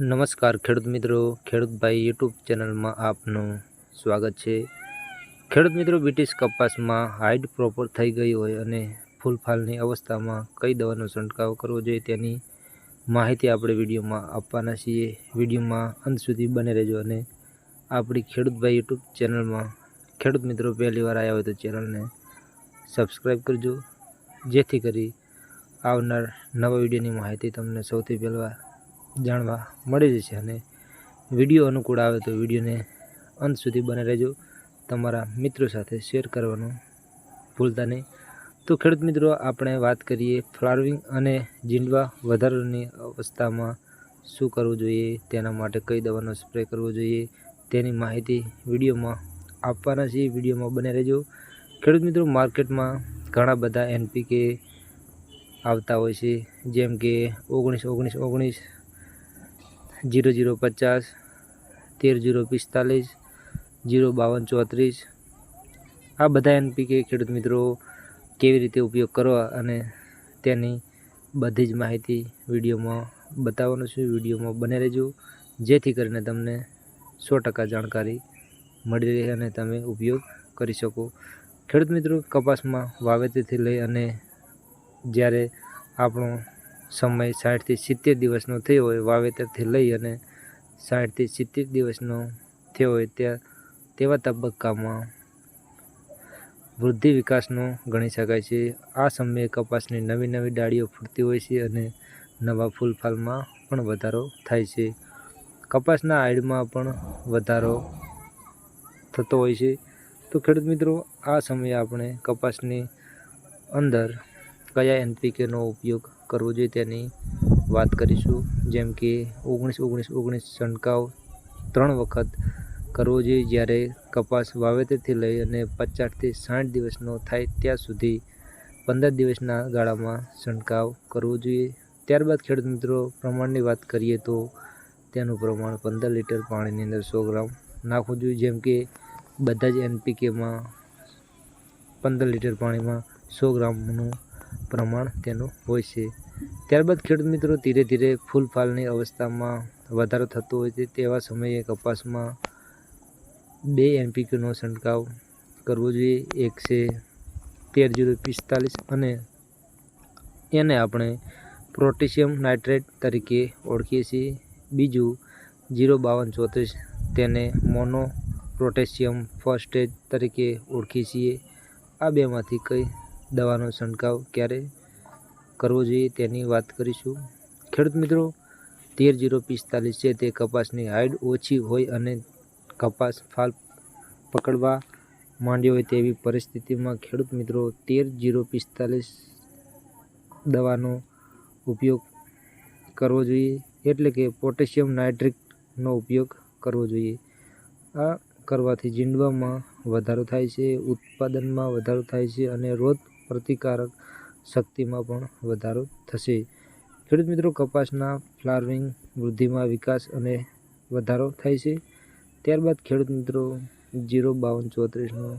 નમસ્કાર ખેડૂત મિત્રો ખેડૂતભાઈ યુટ્યુબ ચેનલમાં આપનું સ્વાગત છે. ખેડૂત મિત્રો, બ્રિટિશ કપાસમાં હાઇડ પ્રોપર થઈ ગઈ હોય અને ફૂલફાલની અવસ્થામાં કઈ દવાનો છંટકાવ કરવો જોઈએ તેની માહિતી આપણે વિડીયોમાં આપવાના છીએ. વિડીયોમાં અંત સુધી બને રહેજો અને આપણી ખેડૂતભાઈ યુટ્યુબ ચેનલમાં ખેડૂત મિત્રો પહેલીવાર આવ્યા હોય તો ચેનલને સબસ્ક્રાઈબ કરજો. જેથી કરી આવનાર નવા વિડીયોની માહિતી તમને સૌથી પહેલાં જાણવા મળી જશે અને વીડિયો અનુકૂળ આવે તો વિડીયોને અંત સુધી બને રહેજો. તમારા મિત્રો સાથે શેર કરવાનું ભૂલતા નહીં. તો ખેડૂત મિત્રો, આપણે વાત કરીએ ફ્લાવરિંગ અને જીંડવા વધારાની અવસ્થામાં શું કરવું જોઈએ, તેના માટે કઈ દવાનો સ્પ્રે કરવો જોઈએ, તેની માહિતી વિડીયોમાં આપવાના છીએ. વિડીયોમાં બને રહેજો. ખેડૂત મિત્રો, માર્કેટમાં ઘણા બધા એનપીકે આવતા હોય છે, જેમ કે ઓગણીસ ઓગણીસ ઓગણીસ જીરો જીરો પચાસ, તેર જીરો પિસ્તાલીસ, જીરો બાવન ચોત્રીસ. આ બધા એનપીકે ખેડૂત મિત્રો કેવી રીતે ઉપયોગ કરવા અને તેની બધી જ માહિતી વિડીયોમાં બતાવવાનું છે. વિડીયોમાં બને રહેજો. જેથી કરીને તમને સો ટકા જાણકારી મળી રહે અને તમે ઉપયોગ કરી શકો. ખેડૂત મિત્રો, કપાસમાં વાવેતરથી લઈ અને જ્યારે આપણો સમય સાઠથી સિત્તેર દિવસનો થયો હોય, વાવેતરથી લઈ અને સાઠથી સિત્તેર દિવસનો થયો હોય ત્યાં, તેવા તબક્કામાં વૃદ્ધિ વિકાસનો ગણી શકાય છે. આ સમયે કપાસની નવી નવી ડાળીઓ ફૂટતી હોય છે અને નવા ફૂલફાલમાં પણ વધારો થાય છે. કપાસના આઈડમાં પણ વધારો થતો હોય છે. તો ખેડૂત મિત્રો, આ સમયે આપણે કપાસની અંદર કયા એનપીકેનો ઉપયોગ કરવો જોઈએ તેની વાત કરીશું. જેમ કે ઓગણીસ ઓગણીસ ઓગણીસ છંટકાવ ત્રણ વખત કરવો જોઈએ. જ્યારે કપાસ વાવેતરથી લઈ અને પચાસથી સાઠ દિવસનો થાય ત્યાં સુધી પંદર દિવસના ગાળામાં છંટકાવ કરવો જોઈએ. ત્યારબાદ ખેડૂત મિત્રો, પ્રમાણની વાત કરીએ તો તેનું પ્રમાણ પંદર લીટર પાણીની અંદર સો ગ્રામ નાખવું જોઈએ. જેમ કે બધા જ એનપીકેમાં પંદર લીટર પાણીમાં સો ગ્રામનું પ્રમાણ તેનું હોય છે. ત્યારબાદ ખેડૂત મિત્રો ધીરે ધીરે ફૂલફાલની અવસ્થામાં વધારો થતો હોય છે. તેવા સમયે કપાસમાં બે એનપીકેનો છંટકાવ કરવો જોઈએ. એક છે તેર જીરો પિસ્તાલીસ અને એને આપણે પ્રોટેશિયમ નાઇટ્રેટ તરીકે ઓળખીએ છીએ. બીજું જીરો બાવન ચોત્રીસ તેને મોનો પ્રોટેશિયમ ફર્સ્ટેજ તરીકે ઓળખીએ છીએ. આ બેમાંથી કઈ દવાનો છંટકાવ ક્યારે કરવો જોઈએ તેની વાત કરીશું. ખેડૂત મિત્રો, તેર જીરો પિસ્તાલીસ છે. તે કપાસની હાઇડ ઓછી હોય અને કપાસ ફાલ પકડવા માંડ્યો હોય તેવી પરિસ્થિતિમાં ખેડૂત મિત્રો, તેર જીરો પિસ્તાલીસ દવાનો ઉપયોગ કરવો જોઈએ. એટલે કે પોટેશિયમ નાઇટ્રિકનો ઉપયોગ કરવો જોઈએ. આ કરવાથી જીંડવામાં વધારો થાય છે, ઉત્પાદનમાં વધારો થાય છે અને રોગ પ્રતિકારક શક્તિમાં પણ વધારો થશે. ખેડૂત મિત્રો, કપાસના ફ્લાવરિંગ વૃદ્ધિમાં વિકાસ અને વધારો થાય છે. ત્યારબાદ ખેડૂત મિત્રો, જીરો બાવન ચોત્રીસનો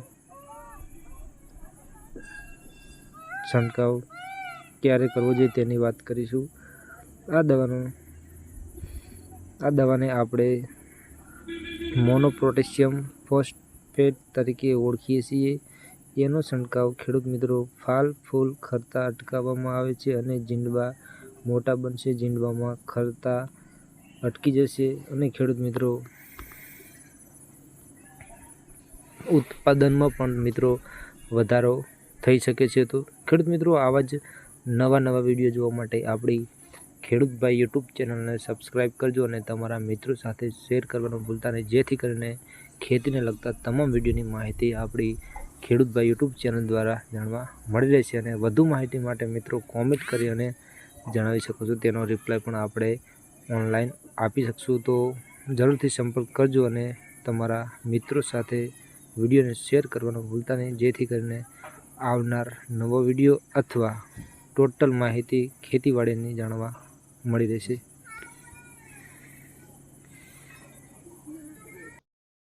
છંટકાવ ક્યારે કરવો જોઈએ તેની વાત કરીશું. આ દવાનો, આ દવાને આપણે મોનોપ્રોટેશિયમ ફોસ્ફેટ તરીકે ઓળખીએ છીએ. એનો છંટકાવ ખેડૂત મિત્રો ફાલ ફૂલ ખરતા અટકાવવામાં આવે છે અને જીંડવા મોટા બનશે. જીંડવામાં ખરતા અટકી જશે અને ખેડૂત મિત્રો ઉત્પાદનમાં પણ મિત્રો વધારો થઈ શકે છે તો ખેડૂત મિત્રો આવા જ નવા નવા વીડિયો જોવા માટે આપણી ખેડૂતભાઈ યુટ્યુબ ચેનલને સબસ્ક્રાઈબ કરજો અને તમારા મિત્રો સાથે શેર કરવાનું ભૂલતા નહીં. જેથી કરીને ખેતીને લગતા તમામ વિડીયોની માહિતી આપણી ખેડૂતભાઈ યુટ્યુબ ચેનલ દ્વારા જાણવા મળી રહેશે અને વધુ માહિતી માટે મિત્રો કોમેન્ટ કરી અને જણાવી શકો છો. તેનો રિપ્લાય પણ આપણે ઓનલાઈન આપી શકશું. તો જરૂરથી સંપર્ક કરજો અને તમારા મિત્રો સાથે વિડીયોને શેર કરવાનું ભૂલતા નહીં. જેથી કરીને આવનાર નવો વીડિયો અથવા ટોટલ માહિતી ખેતીવાડીની જાણવા મળી રહેશે.